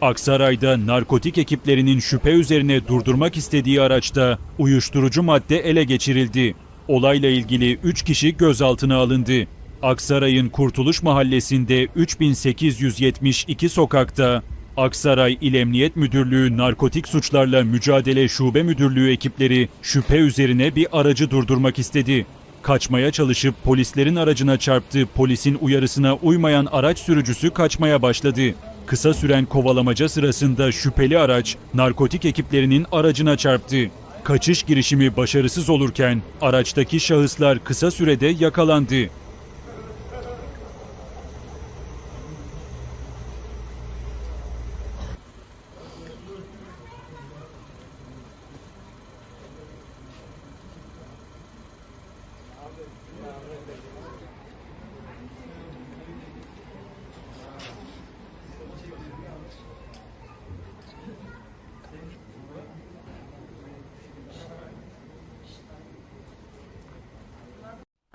Aksaray'da narkotik ekiplerinin şüphe üzerine durdurmak istediği araçta uyuşturucu madde ele geçirildi. Olayla ilgili 3 kişi gözaltına alındı. Aksaray'ın Kurtuluş Mahallesi'nde 3872 sokakta Aksaray İl Emniyet Müdürlüğü Narkotik Suçlarla Mücadele Şube Müdürlüğü ekipleri şüphe üzerine bir aracı durdurmak istedi. Kaçmaya çalışıp polislerin aracına çarptı. Polisin uyarısına uymayan araç sürücüsü kaçmaya başladı. Kısa süren kovalamaca sırasında şüpheli araç narkotik ekiplerinin aracına çarptı. Kaçış girişimi başarısız olurken araçtaki şahıslar kısa sürede yakalandı.